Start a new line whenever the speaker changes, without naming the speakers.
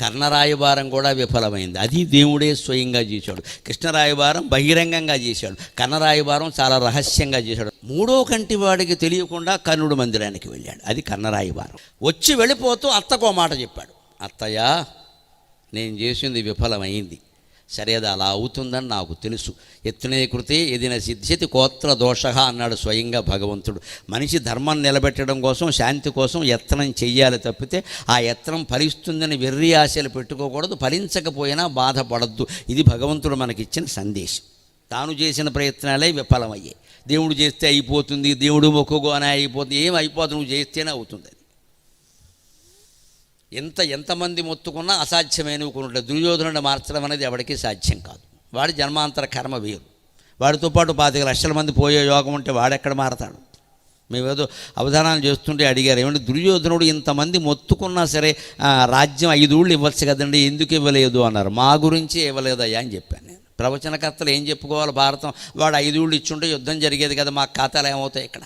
కర్ణరాయభారం కూడా విఫలమైంది. అది దేవుడే స్వయంగా చేశాడు. కృష్ణరాయభారం బహిరంగంగా చేశాడు. కర్ణరాయభారం చాలా రహస్యంగా చేశాడు. మూడో కంటి వాడికి తెలియకుండా కర్ణుడు మందిరానికి వెళ్ళాడు. అది కర్ణరాయభారం వచ్చి వెళ్ళిపోతూ అత్తకో మాట చెప్పాడు. అత్తయ్య నేను చేసింది విఫలమైంది. సరే అది అలా అవుతుందని నాకు తెలుసు. ఎత్తునే కృతే ఎదిన సిద్ధ్యతి కోత్ర దోష అన్నాడు స్వయంగా భగవంతుడు. మనిషి ధర్మాన్ని నిలబెట్టడం కోసం శాంతి కోసం యత్నం చెయ్యాలి తప్పితే ఆ యత్నం ఫలిస్తుందని వెర్రి ఆశలు పెట్టుకోకూడదు ఫలించకపోయినా బాధపడద్దు. ఇది భగవంతుడు మనకిచ్చిన సందేశం. తాను చేసిన ప్రయత్నాలే విఫలమయ్యాయి. దేవుడు చేస్తే అయిపోతుంది దేవుడు మొక్కుగోనే అయిపోతుంది ఏం అయిపోతుంది నువ్వు చేస్తేనే అవుతుంది ఎంత ఎంతమంది మొత్తుకున్నా అసాధ్యమైనవి కొనుంటే దుర్యోధనుడు మార్చడం అనేది ఎవరికి సాధ్యం కాదు. వాడి జన్మాంతర కర్మ వేరు. వాడితో పాటు పాతిక లక్షల మంది పోయే యోగం ఉంటే వాడెక్కడ మారతాడు? మేమేదో అవధానాలు చేస్తుంటే అడిగారు ఏమంటే దుర్యోధనుడు ఇంతమంది మొత్తుకున్నా సరే రాజ్యం ఐదుళ్ళు ఇవ్వచ్చు కదండి ఎందుకు ఇవ్వలేదు? అన్నారు. మా గురించి ఇవ్వలేదయ్యా అని చెప్పాను నేను. ప్రవచనకర్తలు ఏం చెప్పుకోవాలి? భారతం వాడు ఐదుళ్ళు ఇచ్చుంటే యుద్ధం జరిగేది కదా మా ఖాతాలు ఏమవుతాయి ఇక్కడ?